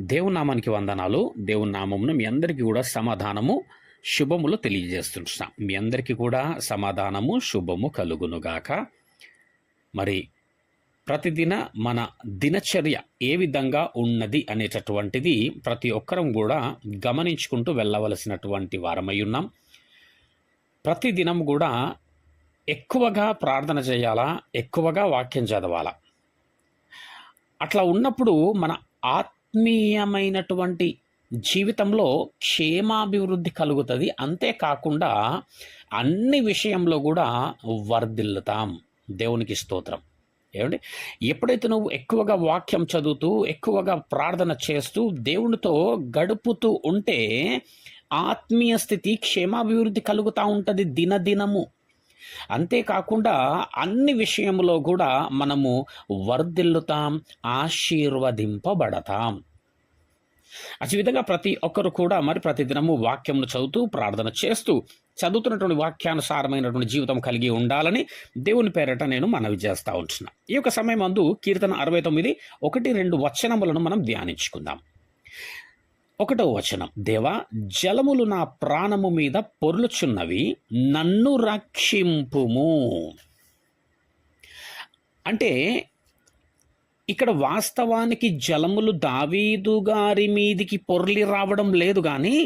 దేవుని నామానికి వందనాలు. దేవుని నామమును మీ అందరికీ కూడా సమాధానము శుభములు తెలియజేస్తున్నాం మీ అందరికీ కూడా సమాధానము శుభము కలుగునుగాక. మరి ప్రతిదిన మన దినచర్య ఏ విధంగా ఉన్నది అనేటటువంటిది ప్రతి ఒక్కరం కూడా గమనించుకుంటూ వెళ్ళవలసినటువంటి వారమై ఉన్నాం. ప్రతిదినం కూడా ఎక్కువగా ప్రార్థన చేయాలా? ఎక్కువగా వాక్యం చదవాలా? అట్లా ఉన్నప్పుడు మన ఆత్ ఆత్మీయమైనటువంటి జీవితంలో క్షేమాభివృద్ధి కలుగుతుంది. అంతేకాకుండా అన్ని విషయంలో కూడా వర్ధిల్లుతాం. దేవునికి స్తోత్రం. ఏమండి? ఎప్పుడైతే నువ్వు ఎక్కువగా వాక్యం చదువుతూ ఎక్కువగా ప్రార్థన చేస్తూ దేవునితో గడుపుతూ ఉంటే ఆత్మీయ స్థితి క్షేమాభివృద్ధి కలుగుతూ ఉంటుంది. దినదినము. అంతేకాకుండా అన్ని విషయంలో కూడా మనము వర్ధిల్లుతాం ఆశీర్వదింపబడతాం. అదే విధంగా ప్రతి ఒక్కరు కూడా మరి ప్రతిదినము వాక్యమును చదువుతూ ప్రార్థన చేస్తూ చదువుతున్నటువంటి వాక్యానుసారమైనటువంటి జీవితం కలిగి ఉండాలని దేవుని పేరట నేను మనవి చేస్తూ ఉంటున్నాను ఈ యొక్క సమయం అందు కీర్తన అరవై తొమ్మిది ఒకటి రెండు వచనములను మనం ధ్యానించుకుందాం. ఒకటో వచనం. దేవా జలములు నా ప్రాణము మీద పొర్లుచున్నవి నన్ను రక్షింపుము. అంటే ఇక్కడ వాస్తవానికి జలములు దావీదు గారి మీదికి పొర్లి రావడం లేదు కానీ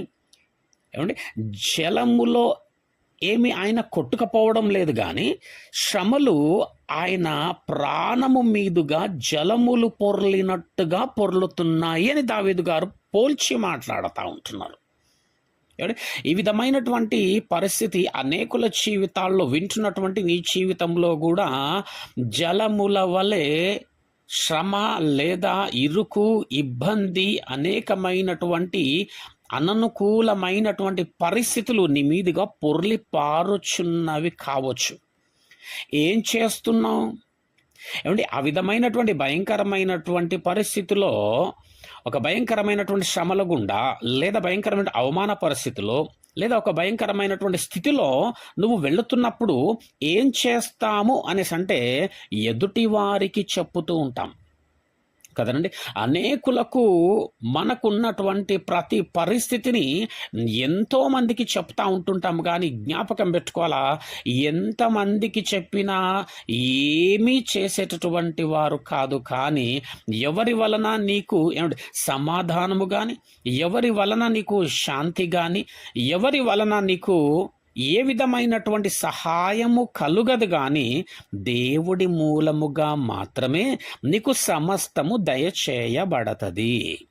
ఏమండి జలములో ఏమి ఆయన కొట్టుకపోవడం లేదు కానీ శ్రమలు ఆయన ప్రాణము మీదుగా జలములు పొర్లినట్టుగా పొర్లుతున్నాయి అని దావీదు గారు పోల్చి మాట్లాడుతూ ఉంటున్నారు. ఈ విధమైనటువంటి పరిస్థితి అనేకుల జీవితాల్లో వింటున్నటువంటి నీ జీవితంలో కూడా జలముల వలె శ్రమ లేదా ఇరుకు ఇబ్బంది అనేకమైనటువంటి అననుకూలమైనటువంటి పరిస్థితులు నీ మీదుగా పొర్లి పారుచున్నవి కావచ్చు. ఏం చేస్తున్నావు? ఏమండి? ఆ విధమైనటువంటి భయంకరమైనటువంటి పరిస్థితిలో ఒక భయంకరమైనటువంటి శ్రమల గుండా లేదా భయంకరమైన అవమాన పరిస్థితిలో లేదా ఒక భయంకరమైనటువంటి స్థితిలో నువ్వు వెళుతున్నప్పుడు ఏం చేస్తాము అనేసి అంటే ఎదుటి వారికి చెప్పుతూ ఉంటాం. కదనండి అనేకులకు మనకున్నటువంటి ప్రతి పరిస్థితిని ఎంతోమందికి చెప్తా ఉంటుంటాం కానీ జ్ఞాపకం పెట్టుకోవాలా? ఎంతమందికి చెప్పినా ఏమీ చేసేటటువంటి వారు కాదు కానీ ఎవరి వలన నీకు ఏమంటే సమాధానము కానీ ఎవరి వలన నీకు శాంతి కానీ ఎవరి వలన నీకు ఏ విధమైనటువంటి సహాయము కలుగదు గాని దేవుడి మూలముగా మాత్రమే నీకు సమస్తము దయచేయబడతది.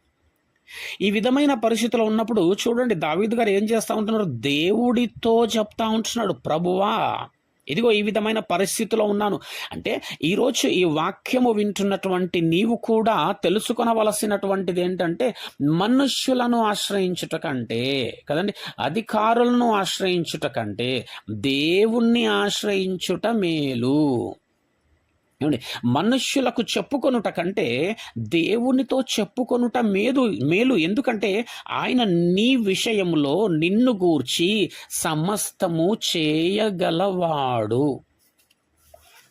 ఈ విధమైన పరిస్థితులు ఉన్నప్పుడు చూడండి దావీద్ గారు ఏం చేస్తూ ఉంటున్నారు? దేవుడితో చెప్తా ఉంటున్నాడు ప్రభువా ఇదిగో ఈ విధమైన పరిస్థితిలో ఉన్నాను. అంటే ఈరోజు ఈ వాక్యము వింటున్నటువంటి నీవు కూడా తెలుసుకొనవలసినటువంటిది ఏంటంటే మనుష్యులను ఆశ్రయించుట కంటే కదండి? అధికారులను ఆశ్రయించుట కంటే దేవుణ్ణి ఆశ్రయించుట మేలు. ఏమండి? మనుష్యులకు చెప్పుకొనుట కంటే దేవునితో చెప్పుకొనుట మేలు మేలు. ఎందుకంటే ఆయన నీ విషయంలో నిన్ను గూర్చి సమస్తము చేయగలవాడు.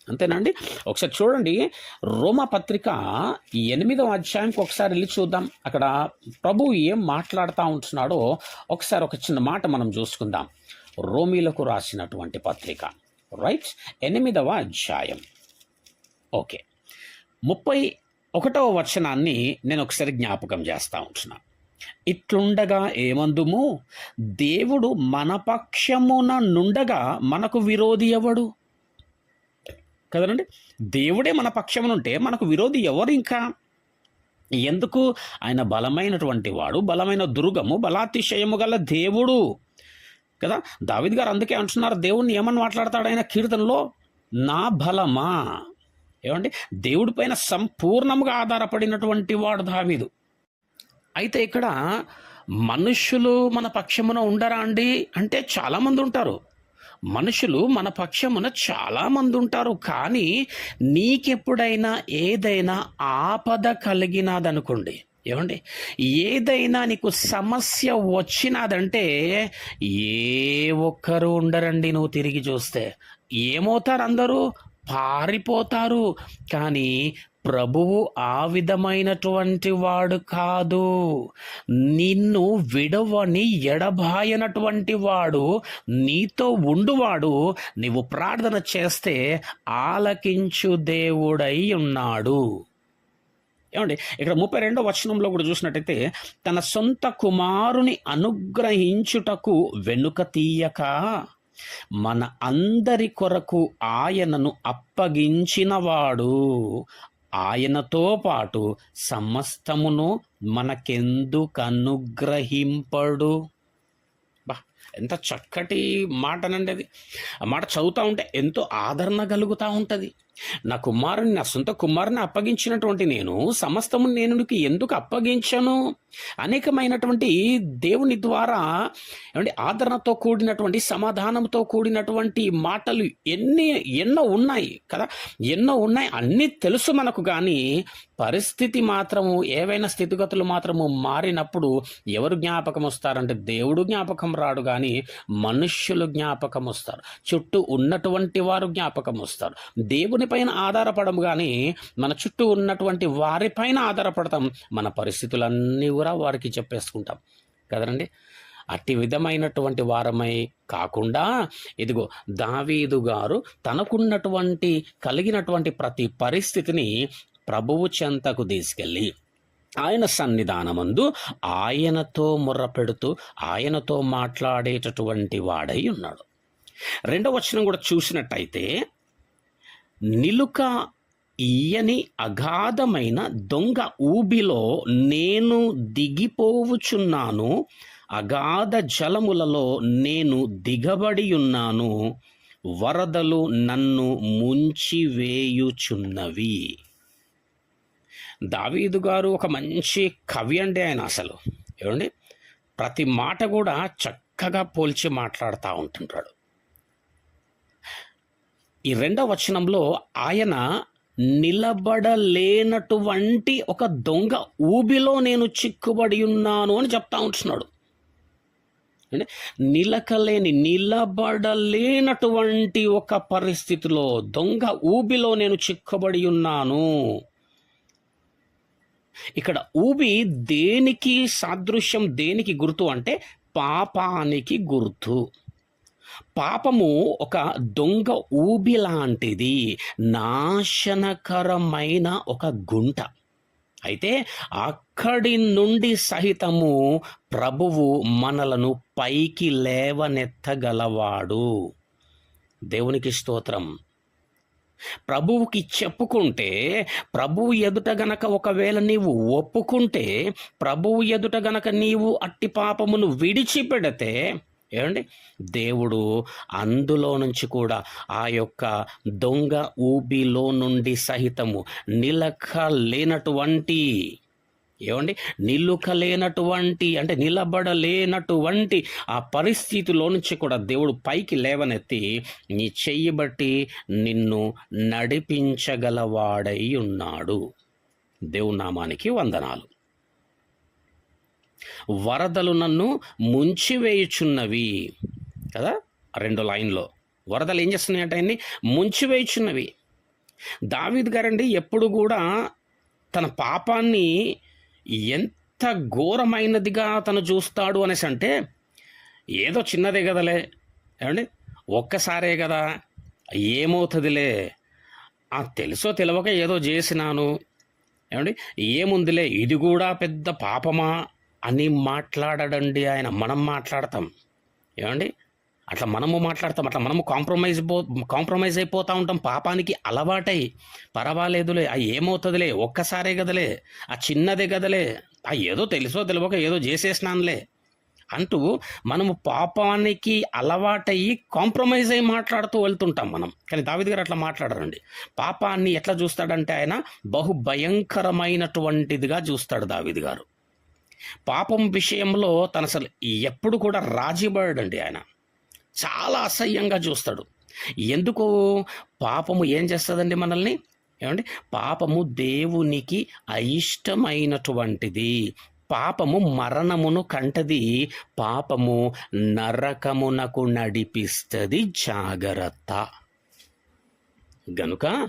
అంతేనండి? ఒకసారి చూడండి. రోమా పత్రిక ఎనిమిదవ అధ్యాయంకి ఒకసారి వెళ్ళి చూద్దాం. అక్కడ ప్రభు ఏం మాట్లాడుతూ ఉంటున్నాడో ఒకసారి ఒక చిన్న మాట మనం చూసుకుందాం. రోమీలకు రాసినటువంటి పత్రిక. రైట్? ఎనిమిదవ అధ్యాయం. ఓకే. ముప్పై ఒకటవ వచనాన్ని నేను ఒకసారి జ్ఞాపకం చేస్తా ఉంటున్నా. ఇట్లుండగా ఏమందుము? దేవుడు మన పక్షమున నుండగా మనకు విరోధి ఎవడు? కదండి దేవుడే మన పక్షమునుంటే మనకు విరోధి ఎవరు ఇంకా? ఎందుకు? ఆయన బలమైనటువంటి వాడు బలమైన దుర్గము బలాతిశయము గల దేవుడు. కదా? దావిద్ గారు అందుకే అంటున్నారు దేవుణ్ణి ఏమని మాట్లాడతాడు? ఆయన కీర్తనలో నా బలమా? ఏమండి? దేవుడి పైన సంపూర్ణంగా ఆధారపడినటువంటి వాడు దావీదు. అయితే ఇక్కడ మనుషులు మన పక్షమున ఉండరా అండి? అంటే చాలామంది ఉంటారు. మనుషులు మన పక్షమున చాలామంది ఉంటారు. కానీ నీకెప్పుడైనా ఏదైనా ఆపద కలిగినదనుకోండి. ఏమండి? ఏదైనా నీకు సమస్య వచ్చినదంటే ఏ ఒక్కరు ఉండరండి నువ్వు తిరిగి చూస్తే. ఏమవుతారు అందరూ? పారిపోతారు. కానీ ప్రభువు ఆ విధమైనటువంటి వాడు కాదు. నిన్ను విడవని ఎడబాయనటువంటి వాడు నీతో ఉండువాడు నీవు ప్రార్థన చేస్తే ఆలకించు దేవుడై ఉన్నాడు. ఏమండి ఇక్కడ ముప్పై రెండో వచనంలో కూడా చూసినట్టయితే తన సొంత కుమారుని అనుగ్రహించుటకు వెనుక తీయక మన అందరి కొరకు ఆయనను అప్పగించినవాడు ఆయనతో పాటు సమస్తమును మనకెందుకు అనుగ్రహింపడు బా ఎంత చక్కటి మాటనండి అది. ఆ మాట చదువుతూ ఉంటే ఎంతో ఆదరణ కలుగుతూ ఉంటుంది. నా కుమారుని నా సొంత కుమారుని అప్పగించినటువంటి నేను సమస్తము నేను ఎందుకు అప్పగించను? అనేకమైనటువంటి దేవుని ద్వారా ఏమంటే ఆదరణతో కూడినటువంటి సమాధానంతో కూడినటువంటి మాటలు ఎన్ని ఎన్నో ఉన్నాయి కదా? ఎన్నో ఉన్నాయి అన్నీ తెలుసు మనకు కానీ పరిస్థితి మాత్రము ఏవైనా స్థితిగతులు మాత్రము మారినప్పుడు ఎవరు జ్ఞాపకం వస్తారంటే దేవుడు జ్ఞాపకం రాడు కానీ మనుష్యులు జ్ఞాపకం వస్తారు. చుట్టూ ఉన్నటువంటి వారు జ్ఞాపకం వస్తారు. దేవుని పైన ఆధారపడము కానీ మన చుట్టూ ఉన్నటువంటి వారిపైన ఆధారపడతాం. మన పరిస్థితులన్నీ కూడా వారికి చెప్పేసుకుంటాం. కదండి అట్టి విధమైనటువంటి వారమై కాకుండా ఇదిగో దావీదు గారు తనకున్నటువంటి కలిగినటువంటి ప్రతి పరిస్థితిని ప్రభువు చెంతకు తీసుకెళ్ళి ఆయన సన్నిధానమందు ఆయనతో ముర్రపెడుతూ ఆయనతో మాట్లాడేటటువంటి వాడై ఉన్నాడు. రెండవ వచనం కూడా చూసినట్టయితే నిలుక ఈయని అగాధమైన దొంగ ఊబిలో నేను దిగిపోవుచున్నాను. అగాధ జలములలో నేను దిగబడి ఉన్నాను వరదలు నన్ను ముంచివేయుచున్నవి. దావీదు గారు ఒక మంచి కవి అండి ఆయన అసలు. ఏమండి? ప్రతి మాట కూడా చక్కగా పోల్చి మాట్లాడుతూ ఉంటుంటాడు. ఈ రెండవ వచనంలో ఆయన నిలబడలేనటువంటి ఒక దొంగ ఊబిలో నేను చిక్కుబడి ఉన్నాను అని చెప్తా ఉంటున్నాడు. అంటే నిలకలేని నిలబడలేనటువంటి ఒక పరిస్థితిలో దొంగ ఊబిలో నేను చిక్కబడి ఉన్నాను. ఇక్కడ ఊబి దేనికి సాదృశ్యం దేనికి గుర్తు అంటే పాపానికి గుర్తు. పాపము ఒక దొంగ ఊబి లాంటిది నాశనకరమైన ఒక గుంట. అయితే అక్కడి నుండి సహితము ప్రభువు మనలను పైకి లేవనెత్తగలవాడు. దేవునికి స్తోత్రం. ప్రభువుకి చెప్పుకుంటే ప్రభువు ఎదుట గనక ఒకవేళ నీవు ఒప్పుకుంటే ప్రభువు ఎదుట గనక నీవు అట్టి పాపమును విడిచిపెడితే ఏమండి? దేవుడు అందులో నుంచి కూడా ఆ యొక్క దొంగ ఊబిలో నుండి సహితము నిలక లేనటువంటి ఏమండి? నిలుకలేనటువంటి అంటే నిలబడలేనటువంటి ఆ పరిస్థితిలో నుంచి కూడా దేవుడు పైకి లేవనెత్తి నీ చెయ్యి బట్టి నిన్ను నడిపించగలవాడై ఉన్నాడు. దేవునామానికి వందనాలు. వరదలు నన్ను ముంచివేయుచున్నవి. కదా? రెండు లైన్లో. వరదలు ఏం చేస్తున్నాయి అంటే ఆయన్ని? ముంచివేయుచున్నవి. దావిద్ గారండి ఎప్పుడు కూడా తన పాపాన్ని ఎంత ఘోరమైనదిగా తను చూస్తాడు అనేసి అంటే ఏదో చిన్నదే కదలే. ఏమండి? ఒక్కసారే కదా ఏమవుతుందిలే? ఆ తెలుసో తెలియక ఏదో చేసినాను. ఏమండి? ఏముందిలే? ఇది కూడా పెద్ద పాపమా? అని మాట్లాడడండి ఆయన. మనం మాట్లాడతాం. ఏమండి? అట్లా మనము మాట్లాడతాం. అట్లా మనము కాంప్రమైజ్ పో కాంప్రమైజ్ అయిపోతూ ఉంటాం. పాపానికి అలవాటై పర్వాలేదులే. ఆ ఏమవుతుందిలే? ఒక్కసారే కదలే. ఆ చిన్నదే కదలే. ఆ ఏదో తెలుసో తెలియక ఏదో చేసేసినానులే అంటూ మనము పాపానికి అలవాటయ్యి కాంప్రమైజ్ అయ్యి మాట్లాడుతూ వెళ్తుంటాం మనం. కానీ దావిద్ గారు అట్లా మాట్లాడరండి. పాపాన్ని ఎట్లా చూస్తాడంటే ఆయన బహు భయంకరమైనటువంటిదిగా చూస్తాడు దావిద్ గారు. పాపం విషయంలో తను అసలు ఎప్పుడు కూడా రాజీపడండి ఆయన. చాలా అసహ్యంగా చూస్తాడు. ఎందుకు పాపము ఏం చేస్తుందండి మనల్ని? ఏమండి? పాపము దేవునికి అయిష్టమైనటువంటిది. పాపము మరణమును కంటది. పాపము నరకమునకు నడిపిస్తుంది. జాగ్రత్త. గనుక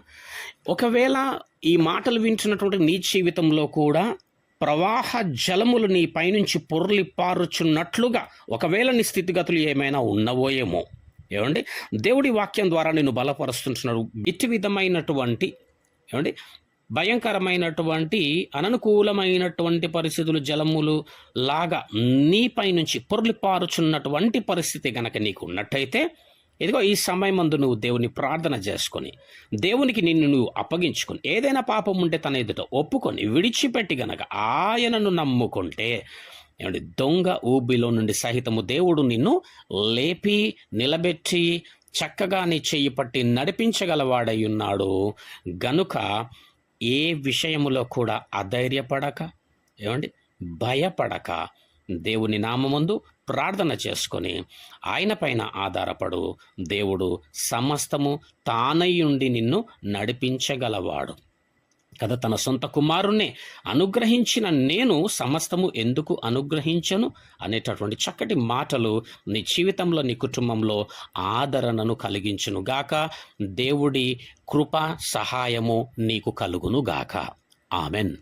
ఒకవేళ ఈ మాటలు వింటున్నటువంటి నీ జీవితంలో కూడా ప్రవాహ జలములు నీ పైనుంచి పొర్లి పారుచున్నట్లుగా ఒకవేళ నీ స్థితిగతులు ఏమైనా ఉన్నవో ఏమో. ఏమండి? దేవుడి వాక్యం ద్వారా నేను బలపరుస్తుంటున్నాడు. ఇటు విధమైనటువంటి ఏమండి? భయంకరమైనటువంటి అననుకూలమైనటువంటి పరిస్థితులు జలములు లాగా నీపై నుంచి పొర్లిపారుచున్నటువంటి పరిస్థితి గనక నీకు ఉన్నట్టయితే ఇదిగో ఈ సమయమందు నువ్వు దేవుని ప్రార్థన చేసుకొని దేవునికి నిన్ను నువ్వు అప్పగించుకొని ఏదైనా పాపం ఉంటే తన ఎదుట ఒప్పుకొని విడిచిపెట్టి గనక ఆయనను నమ్ముకుంటే ఏమండి దొంగ ఊబిలో నుండి సహితము దేవుడు నిన్ను లేపి నిలబెట్టి చక్కగా నీ చెయ్యి పట్టి నడిపించగలవాడై ఉన్నాడు. గనుక ఏ విషయములో కూడా అధైర్యపడక ఏమండి భయపడక దేవుని నామందు ప్రార్థన చేసుకొని ఆయన పైన ఆధారపడు. దేవుడు సమస్తము తానయ్యుండి నిన్ను నడిపించగలవాడు. కదా తన సొంత కుమారుణ్ణి అనుగ్రహించిన నేను సమస్తము ఎందుకు అనుగ్రహించను? అనేటటువంటి చక్కటి మాటలు నీ జీవితంలో నీ కుటుంబంలో ఆదరణను కలిగించును గాక. దేవుడి కృప సహాయము నీకు కలుగును గాక. ఆమెన్.